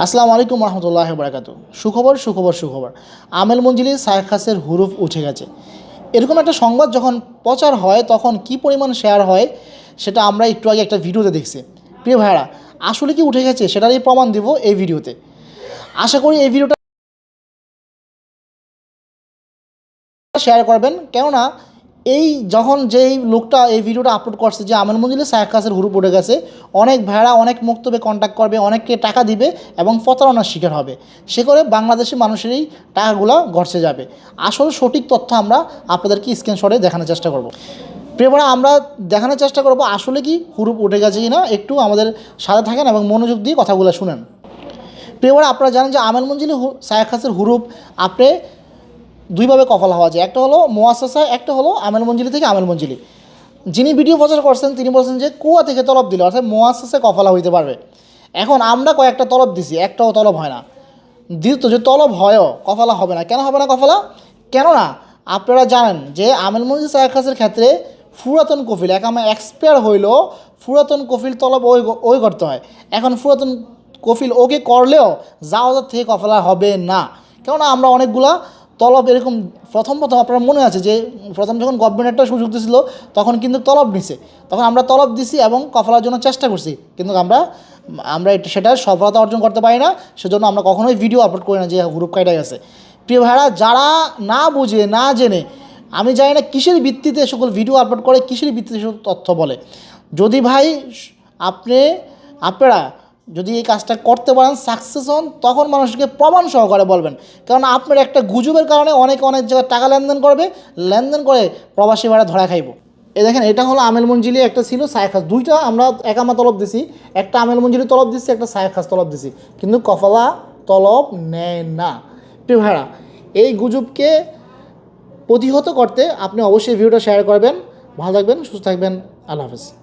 আসসালামু আলাইকুম রহমতুল্লাহ বরাকাত সুখবর সুখবর সুখবর। আমেল মঞ্জিলি সায়খাসের হুরুফ উঠে গেছে। এরকম একটা সংবাদ যখন প্রচার হয়, তখন কি পরিমাণ শেয়ার হয়, সেটা আমরা একটু আগে একটা ভিডিওতে দেখছি। প্রিয় ভাইরা আসলে কি উঠে গেছে সেটারই প্রমাণ দিব এই ভিডিওতে। আশা করি এই ভিডিওটা শেয়ার করবেন। কেননা এই যখন যেই লোকটা এই ভিডিওটা আপলোড করছে যে আমেল মঞ্জিলে সাহেব কাসের হুরু পড়ে গেছে, অনেক ভেড়া, অনেক মুক্তবে কন্ট্যাক্ট করবে, অনেককে টাকা দিবে এবং প্রতারণার শিকার হবে। সে করে বাংলাদেশের মানুষেরই টাকাগুলো গড়ছে যাবে। আসল সঠিক তথ্য আমরা আপনাদেরকে স্ক্রিনশটে দেখানোর চেষ্টা করব। প্রেমরা আমরা দেখানোর চেষ্টা করব আসলে কি হুরুপ উঠে গেছে কি না একটু আমাদের সাথে থাকেন এবং মনোযোগ দিয়ে কথাগুলো শুনেন। প্রিয়ভাড়া আপনারা জানেন যে আমেল মঞ্জিলে সাহেব কাসের হুরুপ আপনি দুইভাবে কফল হওয়া যায়। একটা হলো মোয়াসাসা একটা হলো আমেল মঞ্জিলি থেকে আমেল মঞ্জিলি। যিনি ভিডিও প্রচার করছেন, তিনি বলছেন যে কুয়া থেকে তলব দিলে, অর্থাৎ মোয়াসাসে কফলা হইতে পারবে। এখন আমরা কয়েকটা তলব দিছি, একটাও তলব হয় না। দ্বিতীয় যে তলব হয়ও, কফলা হবে না। কেন হবে না কফলা? কেননা, আপনারা জানেন যে আমেল মঞ্জিল সায়াখাসের ক্ষেত্রে পুরাতন কফিল একামে এক্সপায়ার হইলেও পুরাতন কফিল তলব ওই ওই করতে হয়। এখন পুরাতন কফিল ওকে করলেও জাওয়াজার থেকে কফলা হবে না। কেননা, আমরা অনেকগুলা তলব এরকম প্রথম প্রথম আপনার মনে আছে যে প্রথম যখন গভর্নমেন্ট একটা সুযোগ দিছিল, তখন কিন্তু তলব নিছে। তখন আমরা তলব দিছি এবং কফলার জন্য চেষ্টা করছি। কিন্তু আমরা আমরা সেটার সফলতা অর্জন করতে পারি না। সেজন্য আমরা কখনোই ভিডিও আপলোড করি না যে গ্রুপ কাইটাই আছে। প্রিয় ভাইরা যারা না বুঝে, না জেনে, আমি জানি না কিসের ভিত্তিতে সকল ভিডিও আপলোড করে, কিসের ভিত্তিতে সকল তথ্য বলে। যদি ভাই, আপনি, আপনারা যদি এই কাজটা করতে পারেন সাকসেস হন, তখন মানুষকে প্রমাণ সহকারে বলবেন। কারণ আপনার একটা গুজবের কারণে অনেক অনেক জায়গায় টাকা লেনদেন করবে, লেনদেন করে প্রবাসী ভাড়া ধরা খাইব। এ দেখেন, এটা হলো আমেল মঞ্জিলি একটা ছিল সায়খাস দুইটা আমরা একামা তলব দিছি। একটা আমেল মঞ্জিলি তলব দিচ্ছি একটা সায়খাস তলব দিছি। কিন্তু কফলা তলব নেয় না। প্রিয় ভাড়া এই গুজবকে প্রতিহত করতে আপনি অবশ্যই ভিডিওটা শেয়ার করবেন। ভালো থাকবেন, সুস্থ থাকবেন। আল্লাহ হাফেজ।